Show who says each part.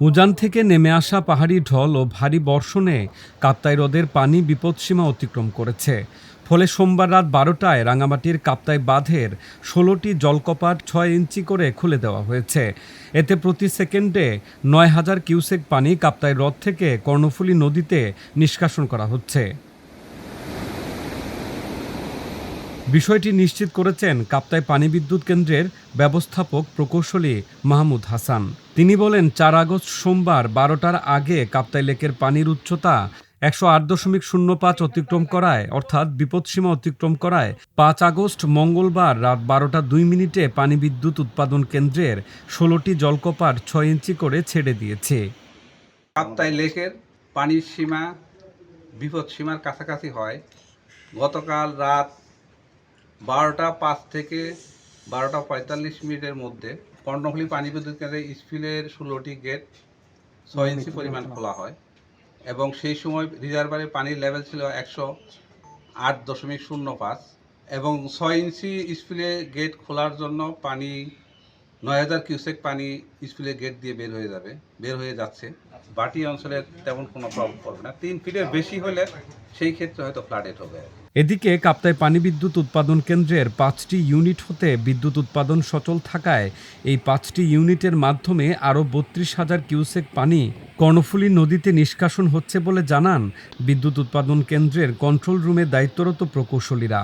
Speaker 1: উজান থেকে নেমে আসা পাহাড়ি ঢল ও ভারী বর্ষণে কাপ্তাই হ্রদের পানি বিপদসীমা অতিক্রম করেছে। ফলে সোমবার রাত বারোটায় রাঙামাটির কাপ্তাই বাঁধের ষোলোটি জলকপাট ছয় ইঞ্চি করে খুলে দেওয়া হয়েছে। এতে প্রতি সেকেন্ডে নয় হাজার কিউসেক পানি কাপ্তাই হ্রদ থেকে কর্ণফুলী নদীতে নিষ্কাশন করা হচ্ছে। বিষয়টি নিশ্চিত করেছেন কাপ্তাই পানি বিদ্যুৎ কেন্দ্রের ব্যবস্থাপক প্রকৌশলী মাহমুদ হাসান। তিনি বলেন, চার আগস্ট সোমবার বারোটার আগে কাপ্তাই লেকের পানির উচ্চতা একশো আট দশমিক শূন্য পাঁচ অতিক্রম করায়, অর্থাৎ বিপদসীমা অতিক্রম করায় পাঁচ আগস্ট মঙ্গলবার রাত বারোটা দুই মিনিটে পানি বিদ্যুৎ উৎপাদন কেন্দ্রের ষোলোটি জলকপাট ছয় ইঞ্চি করে ছেড়ে দিয়েছে।
Speaker 2: কাপ্তাই লেকের পানির সীমা বিপদ সীমার কাছাকাছি হয়। গতকাল রাত বারোটা পাঁচ থেকে বারোটা পঁয়তাল্লিশ মিনিটের মধ্যে কর্ণফুলী পানি বিদ্যুৎ কেন্দ্রে স্পিলের ষোলোটি গেট ছয় ইঞ্চি পরিমাণ খোলা হয় এবং সেই সময় রিজার্ভারে পানির লেভেল ছিল একশো আট দশমিক শূন্য পাঁচ এবং ছয় ইঞ্চি স্পিলে গেট খোলার জন্য পানি নয় হাজার কিউসেক পানি স্পিলের গেট দিয়ে বের হয়ে যাবে বের হয়ে যাচ্ছে। বাটি অঞ্চলের তেমন কোনো প্রভাব পড়বে না। তিন ফিটের বেশি হলে সেই ক্ষেত্রে হয়তো ফ্লাডেড হবে।
Speaker 1: এদিকে কাপ্তাই পানি বিদ্যুৎ উৎপাদন কেন্দ্রের পাঁচটি ইউনিট হতে বিদ্যুৎ উৎপাদন সচল থাকায় এই পাঁচটি ইউনিটের মাধ্যমে আরও বত্রিশ হাজার কিউসেক পানি কর্ণফুলী নদীতে নিষ্কাশন হচ্ছে বলে জানান বিদ্যুৎ উৎপাদন কেন্দ্রের কন্ট্রোল রুমে দায়িত্বরত প্রকৌশলীরা।